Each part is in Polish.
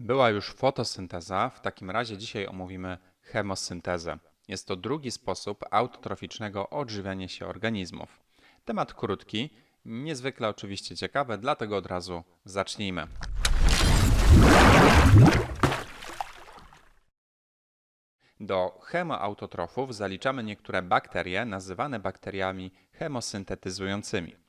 Była już fotosynteza, w takim razie dzisiaj omówimy chemosyntezę. Jest to drugi sposób autotroficznego odżywiania się organizmów. Temat krótki, niezwykle oczywiście ciekawy, dlatego od razu zacznijmy. Do chemoautotrofów zaliczamy niektóre bakterie nazywane bakteriami chemosyntetyzującymi.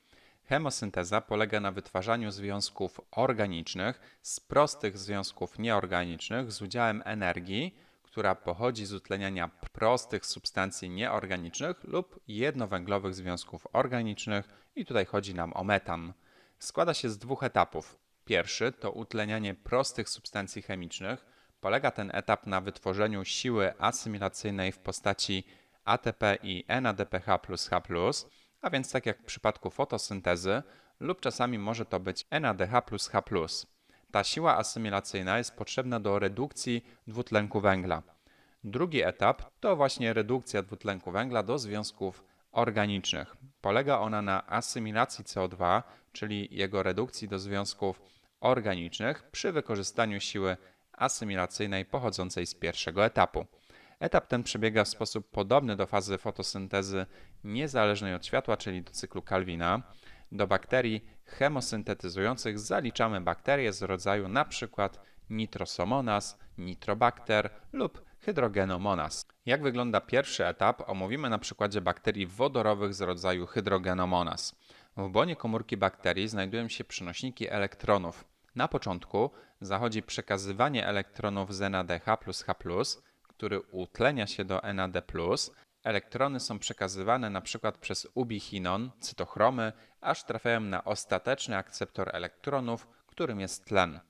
Chemosynteza polega na wytwarzaniu związków organicznych z prostych związków nieorganicznych z udziałem energii, która pochodzi z utleniania prostych substancji nieorganicznych lub jednowęglowych związków organicznych i tutaj chodzi nam o metan. Składa się z dwóch etapów. Pierwszy to utlenianie prostych substancji chemicznych. Polega ten etap na wytworzeniu siły asymilacyjnej w postaci ATP i NADPH plus H+, a więc tak jak w przypadku fotosyntezy, lub czasami może to być NADH H+. Ta siła asymilacyjna jest potrzebna do redukcji dwutlenku węgla. Drugi etap to właśnie redukcja dwutlenku węgla do związków organicznych. Polega ona na asymilacji CO2, czyli jego redukcji do związków organicznych przy wykorzystaniu siły asymilacyjnej pochodzącej z pierwszego etapu. Etap ten przebiega w sposób podobny do fazy fotosyntezy niezależnej od światła, czyli do cyklu Calvina. Do bakterii chemosyntetyzujących zaliczamy bakterie z rodzaju np. Nitrosomonas, Nitrobacter lub Hydrogenomonas. Jak wygląda pierwszy etap, omówimy na przykładzie bakterii wodorowych z rodzaju Hydrogenomonas. W błonie komórki bakterii znajdują się przenośniki elektronów. Na początku zachodzi przekazywanie elektronów z NADH plus H+, który utlenia się do NAD+. Elektrony są przekazywane np. przez ubichinon, cytochromy, aż trafiają na ostateczny akceptor elektronów, którym jest tlen.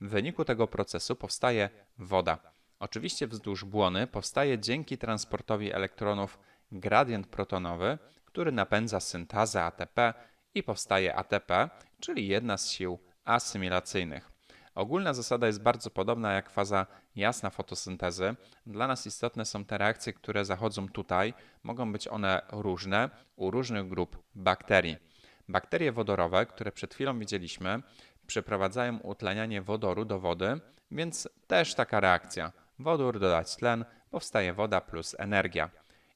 W wyniku tego procesu powstaje woda. Oczywiście wzdłuż błony powstaje dzięki transportowi elektronów gradient protonowy, który napędza syntazę ATP i powstaje ATP, czyli jedna z sił asymilacyjnych. Ogólna zasada jest bardzo podobna jak faza jasna fotosyntezy. Dla nas istotne są te reakcje, które zachodzą tutaj. Mogą być one różne u różnych grup bakterii. Bakterie wodorowe, które przed chwilą widzieliśmy, przeprowadzają utlenianie wodoru do wody, więc też taka reakcja. Wodór dodać tlen, powstaje woda plus energia.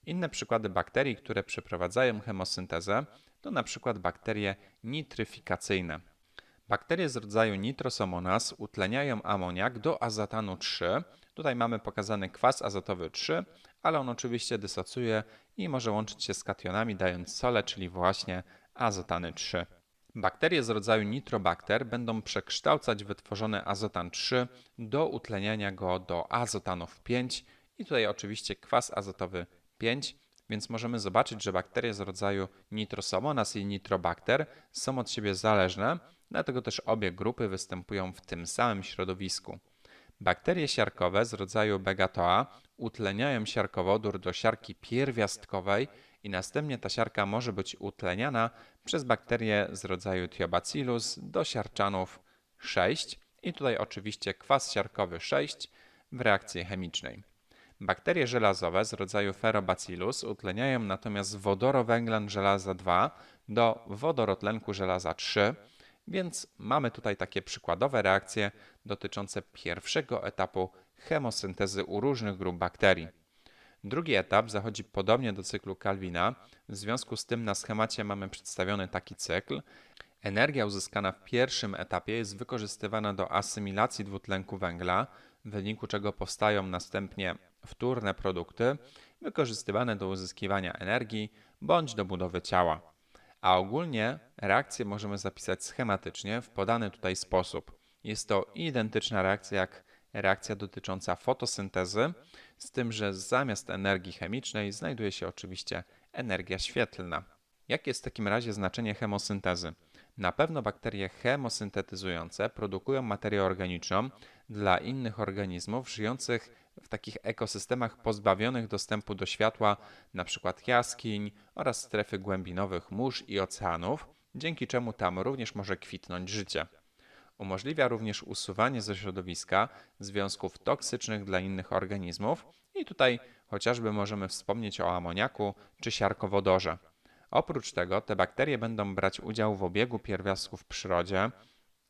Inne przykłady bakterii, które przeprowadzają chemosyntezę, to na przykład bakterie nitryfikacyjne. Bakterie z rodzaju Nitrosomonas utleniają amoniak do azotanu 3. Tutaj mamy pokazany kwas azotowy 3, ale on oczywiście dysocjuje i może łączyć się z kationami, dając sole, czyli właśnie azotany 3. Bakterie z rodzaju Nitrobacter będą przekształcać wytworzony azotan 3 do utleniania go do azotanów 5 i tutaj oczywiście kwas azotowy 5, więc możemy zobaczyć, że bakterie z rodzaju Nitrosomonas i Nitrobacter są od siebie zależne, dlatego też obie grupy występują w tym samym środowisku. Bakterie siarkowe z rodzaju Begatoa utleniają siarkowodór do siarki pierwiastkowej i następnie ta siarka może być utleniana przez bakterie z rodzaju Thiobacillus do siarczanów 6 i tutaj oczywiście kwas siarkowy 6 w reakcji chemicznej. Bakterie żelazowe z rodzaju Ferrobacillus utleniają natomiast wodorowęglan żelaza 2 do wodorotlenku żelaza 3, więc mamy tutaj takie przykładowe reakcje dotyczące pierwszego etapu chemosyntezy u różnych grup bakterii. Drugi etap zachodzi podobnie do cyklu Calvina. W związku z tym na schemacie mamy przedstawiony taki cykl. Energia uzyskana w pierwszym etapie jest wykorzystywana do asymilacji dwutlenku węgla, w wyniku czego powstają następnie wtórne produkty wykorzystywane do uzyskiwania energii bądź do budowy ciała. A ogólnie reakcję możemy zapisać schematycznie w podany tutaj sposób. Jest to identyczna reakcja jak reakcja dotycząca fotosyntezy, z tym, że zamiast energii chemicznej znajduje się oczywiście energia świetlna. Jakie jest w takim razie znaczenie chemosyntezy? Na pewno bakterie chemosyntetyzujące produkują materię organiczną dla innych organizmów żyjących w takich ekosystemach pozbawionych dostępu do światła, np. jaskiń oraz strefy głębinowych mórz i oceanów, dzięki czemu tam również może kwitnąć życie. Umożliwia również usuwanie ze środowiska związków toksycznych dla innych organizmów i tutaj chociażby możemy wspomnieć o amoniaku czy siarkowodorze. Oprócz tego te bakterie będą brać udział w obiegu pierwiastków w przyrodzie,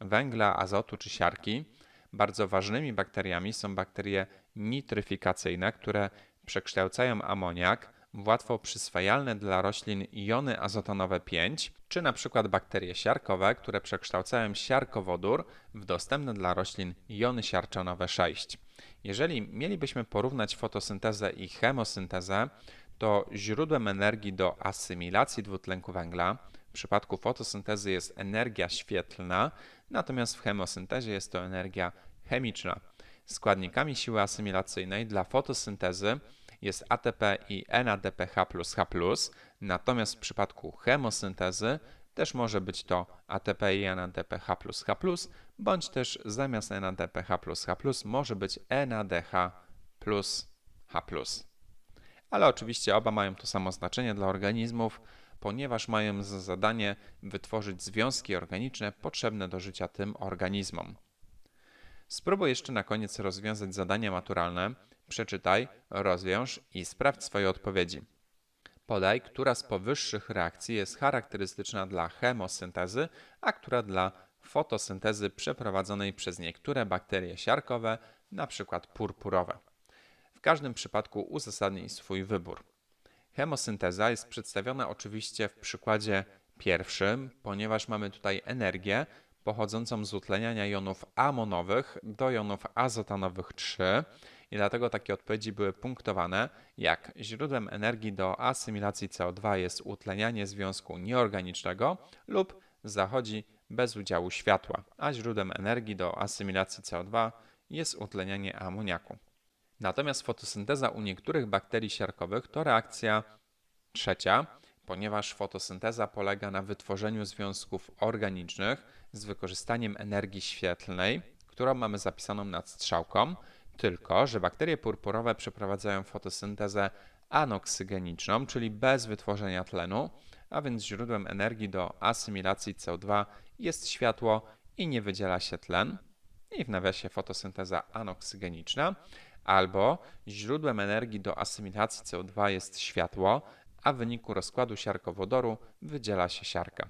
węgla, azotu czy siarki, Bardzo ważnymi bakteriami są bakterie nitryfikacyjne, które przekształcają amoniak w łatwo przyswajalne dla roślin jony azotonowe 5, czy na przykład bakterie siarkowe, które przekształcają siarkowodór w dostępne dla roślin jony siarczanowe 6. Jeżeli mielibyśmy porównać fotosyntezę i chemosyntezę, to źródłem energii do asymilacji dwutlenku węgla w przypadku fotosyntezy jest energia świetlna, natomiast w chemosyntezie jest to energia chemiczna. Składnikami siły asymilacyjnej dla fotosyntezy jest ATP i NADPH plus H+, natomiast w przypadku chemosyntezy też może być to ATP i NADPH plus H+, bądź też zamiast NADPH plus H+, może być NADH plus H+. Ale oczywiście oba mają to samo znaczenie dla organizmów, ponieważ mają za zadanie wytworzyć związki organiczne potrzebne do życia tym organizmom. Spróbuj jeszcze na koniec rozwiązać zadania maturalne. Przeczytaj, rozwiąż i sprawdź swoje odpowiedzi. Podaj, która z powyższych reakcji jest charakterystyczna dla chemosyntezy, a która dla fotosyntezy przeprowadzonej przez niektóre bakterie siarkowe, np. purpurowe. Każdym przypadku uzasadnij swój wybór. Chemosynteza jest przedstawiona oczywiście w przykładzie pierwszym, ponieważ mamy tutaj energię pochodzącą z utleniania jonów amonowych do jonów azotanowych 3 i dlatego takie odpowiedzi były punktowane, jak źródłem energii do asymilacji CO2 jest utlenianie związku nieorganicznego lub zachodzi bez udziału światła, a źródłem energii do asymilacji CO2 jest utlenianie amoniaku. Natomiast fotosynteza u niektórych bakterii siarkowych to reakcja trzecia, ponieważ fotosynteza polega na wytworzeniu związków organicznych z wykorzystaniem energii świetlnej, którą mamy zapisaną nad strzałką, tylko że bakterie purpurowe przeprowadzają fotosyntezę anoksygeniczną, czyli bez wytworzenia tlenu, a więc źródłem energii do asymilacji CO2 jest światło i nie wydziela się tlen. I w nawiasie fotosynteza anoksygeniczna, albo źródłem energii do asymilacji CO2 jest światło, a w wyniku rozkładu siarkowodoru wydziela się siarka.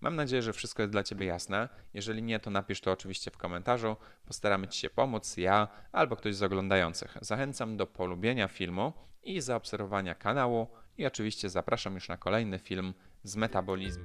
Mam nadzieję, że wszystko jest dla Ciebie jasne. Jeżeli nie, to napisz to oczywiście w komentarzu. Postaramy Ci się pomóc, ja albo ktoś z oglądających. Zachęcam do polubienia filmu i zaobserwowania kanału i oczywiście zapraszam już na kolejny film z metabolizmu.